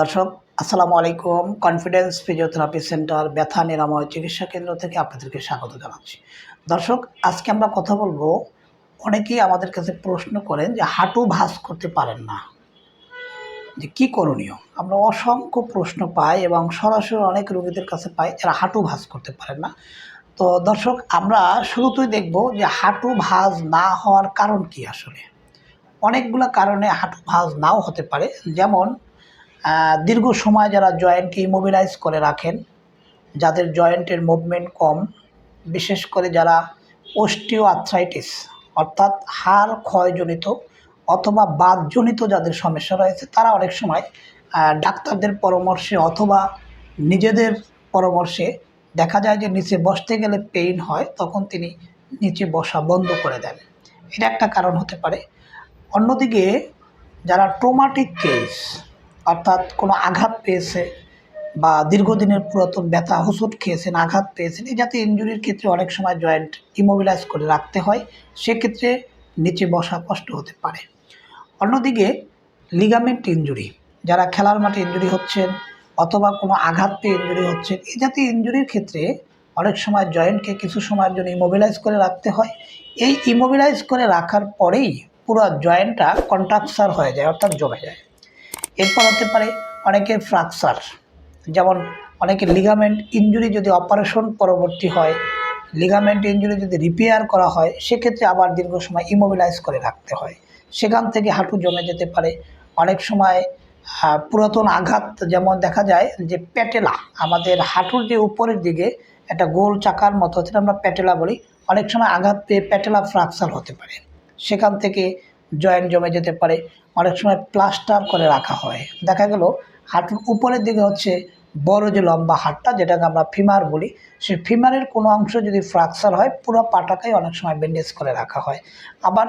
দর্শক, আসসালামু আলাইকুম। কনফিডেন্স ফিজিওথেরাপি সেন্টার ব্যথা নিরাময় চিকিৎসা কেন্দ্র থেকে আপনাদেরকে স্বাগত জানাচ্ছি। দর্শক, আজকে আমরা কথা বলব, অনেকেই আমাদের কাছে প্রশ্ন করেন যে হাঁটু ভাঁজ করতে পারেন না। যে কী করণীয়? আমরা অসংখ্য প্রশ্ন পাই এবং সরাসরি অনেক রোগীদের কাছে পাই যারা হাঁটু ভাঁজ করতে পারেন না। তো দর্শক, আমরা শুরুতেই দেখব যে হাঁটু ভাঁজ না হওয়ার কারণ কি আসলে? অনেকগুলো কারণে হাঁটু ভাঁজ নাও হতে পারে। যেমন দীর্ঘ সময় যারা জয়েন্টকে ইমোবিলাইজ করে রাখেন, যাদের জয়েন্টের মুভমেন্ট কম, বিশেষ করে যারা অস্টিও আর্থ্রাইটিস অর্থাৎ হাড় ক্ষয়জনিত অথবা বাতজনিত যাদের সমস্যা রয়েছে, তারা অনেক সময় ডাক্তারদের পরামর্শে অথবা নিজেদের পরামর্শে দেখা যায় যে নিচে বসতে গেলে পেইন হয়, তখন তিনি নিচে বসা বন্ধ করে দেন। এটা একটা কারণ হতে পারে। অন্যদিকে, যারা ট্রোমাটিক কেস অর্থাৎ কোনো আঘাত পেয়েছে বা দীর্ঘদিনের পুরাতন ব্যথা হুসুট খেয়েছেন, আঘাত পেয়েছেন, এই জাতীয় ইঞ্জুরির ক্ষেত্রে অনেক সময় জয়েন্ট ইমোবিলাইজ করে রাখতে হয়। সেক্ষেত্রে নিচে বসা কষ্ট হতে পারে। অন্যদিকে লিগামেন্ট ইঞ্জুরি যারা খেলার মাঠে ইঞ্জুরি হচ্ছেন অথবা কোনো আঘাত পেয়ে ইঞ্জুরি হচ্ছেন, এই জাতীয় ইঞ্জুরির ক্ষেত্রে অনেক সময় জয়েন্টকে কিছু সময়ের জন্য ইমোবিলাইজ করে রাখতে হয়। এই ইমোবিলাইজ করে রাখার পরেই পুরো জয়েন্টটা কন্ট্রাকচার হয়ে যায়, অর্থাৎ জমে যায়। এরপর হতে পারে অনেকের ফ্র্যাকচার যেমন অনেকের লিগামেন্ট ইঞ্জুরি যদি অপারেশন পরবর্তী হয় লিগামেন্ট ইঞ্জুরি যদি রিপেয়ার করা হয়, সেক্ষেত্রে আবার দীর্ঘ সময় ইমোবিলাইজ করে রাখতে হয়। সেখান থেকে হাঁটু জমে যেতে পারে। অনেক সময় পুরাতন আঘাত, যেমন দেখা যায় যে প্যাটেলা, আমাদের হাঁটুর যে উপরের দিকে একটা গোল চাকার মতো, যেটা আমরা প্যাটেলা বলি, অনেক সময় আঘাত পেয়ে প্যাটেলা ফ্র্যাকচার হতে পারে। সেখান থেকে জয়েন্ট জমে যেতে পারে। অনেক সময় প্লাস্টার করে রাখা হয়। দেখা গেল, হাঁটুর উপরের দিকে হচ্ছে বড় যে লম্বা হাড়টা যেটাকে আমরা ফিমার বলি, সেই ফিমারের কোনো অংশ যদি ফ্র্যাকচার হয়, পুরো পাটাকেই অনেক সময় ব্যান্ডেজ করে রাখা হয়। আবার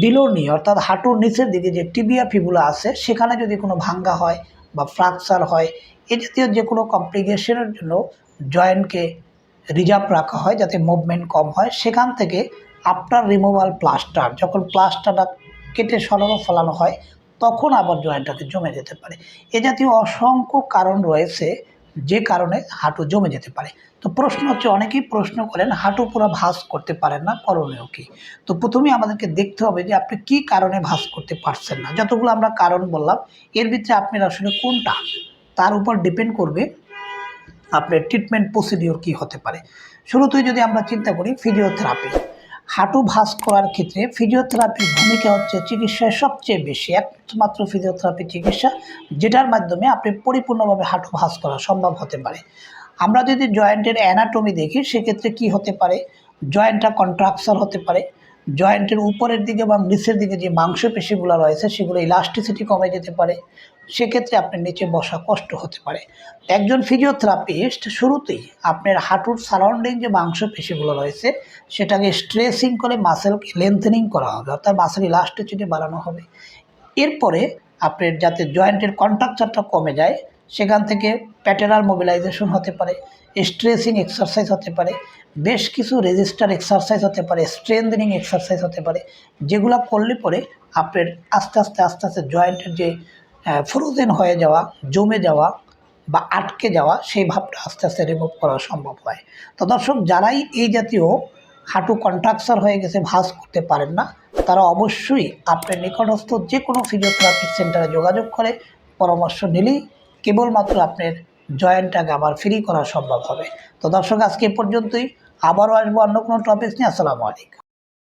বিলোনি, অর্থাৎ হাঁটুর নিচের দিকে যে টিবিয়া ফিবুলা আছে, সেখানে যদি কোনো ভাঙ্গা হয় বা ফ্র্যাকচার হয়, এ জাতীয় যে কোনো কমপ্লিকেশনের জন্য জয়েন্টকে রিজার্ভ রাখা হয়, যাতে মুভমেন্ট কম হয়। সেখান থেকে আফটার রিমুভাল প্লাস্টার, যখন প্লাস্টারটা কেটে সরানো ফলানো হয়, তখন আবার জয়েন্টটাকে জমে যেতে পারে। এ জাতীয় অসংখ্য কারণ রয়েছে যে কারণে হাঁটু জমে যেতে পারে। তো প্রশ্ন হচ্ছে, অনেকেই প্রশ্ন করেন, হাঁটু পুরো ভাঁজ করতে পারেন না, করণীয় কি? তো প্রথমেই আমাদেরকে দেখতে হবে যে আপনি কি কারণে ভাঁজ করতে পারছেন না। যতগুলো আমরা কারণ বললাম, এর ভিতরে আপনার আসলে কোনটা? তার উপর ডিপেন্ড করবে আপনার ট্রিটমেন্ট প্রসিডিওর কি হতে পারে। শুরুতেই যদি আমরা চিন্তা করি ফিজিওথেরাপি হাঁটু ভাঁজ করার ক্ষেত্রে ফিজিওথেরাপির ভূমিকা হচ্ছে চিকিৎসায় সবচেয়ে বেশি, একমাত্র ফিজিওথেরাপি চিকিৎসা, যেটার মাধ্যমে আপনি পরিপূর্ণভাবে হাঁটু ভাঁজ করা সম্ভব হতে পারে। আমরা যদি জয়েন্টের অ্যানাটমি দেখি, সেক্ষেত্রে কি হতে পারে? জয়েন্টটা কন্ট্রাকচার হতে পারে। জয়েন্টের উপরের দিকে এবং নিচের দিকে যে মাংসপেশিগুলো রয়েছে, সেগুলো ইলাস্টিসিটি কমে যেতে পারে। সেক্ষেত্রে আপনার নিচে বসা কষ্ট হতে পারে। একজন ফিজিওথেরাপিস্ট শুরুতেই আপনার হাঁটুর সারাউন্ডিং যে মাংসপেশিগুলো রয়েছে, সেটাকে স্ট্রেসিং করে মাসেলকে লেন্থেনিং করা হবে, অর্থাৎ মাসেল ইলাস্টিসিটি বাড়ানো হবে। এরপরে আপনার যাতে জয়েন্টের কন্ট্রাকচারটা কমে যায়, সেখান থেকে প্যাটেরাল মোবিলাইজেশন হতে পারে স্ট্রেসিং এক্সারসাইজ হতে পারে, বেশ কিছু রেজিস্টার এক্সারসাইজ হতে পারে স্ট্রেংথেনিং এক্সারসাইজ হতে পারে, যেগুলো করলে পরে আপনার আস্তে আস্তে আস্তে আস্তে জয়েন্টের যে ফ্রোজেন হয়ে যাওয়া, জমে যাওয়া বা আটকে যাওয়া সেই ভাবটা আস্তে আস্তে রিমুভ করা সম্ভব হয়। তো দর্শক, যারাই এই জাতীয় হাঁটু কন্ট্রাকচার হয়ে গেছে, ভাঁজ করতে পারেন না, তারা অবশ্যই আপনার নিকটস্থ যে কোনো ফিজিওথেরাপি সেন্টারে যোগাযোগ করে, পরামর্শ নিলেই কেবলমাত্র আপনার জয়েন্টটাকে আবার ফ্রি করা সম্ভব হবে। তো দর্শক, আজকে পর্যন্তই। আবারও আসব অন্য কোনো টপিক নিয়ে। আসসালামু আলাইকুম।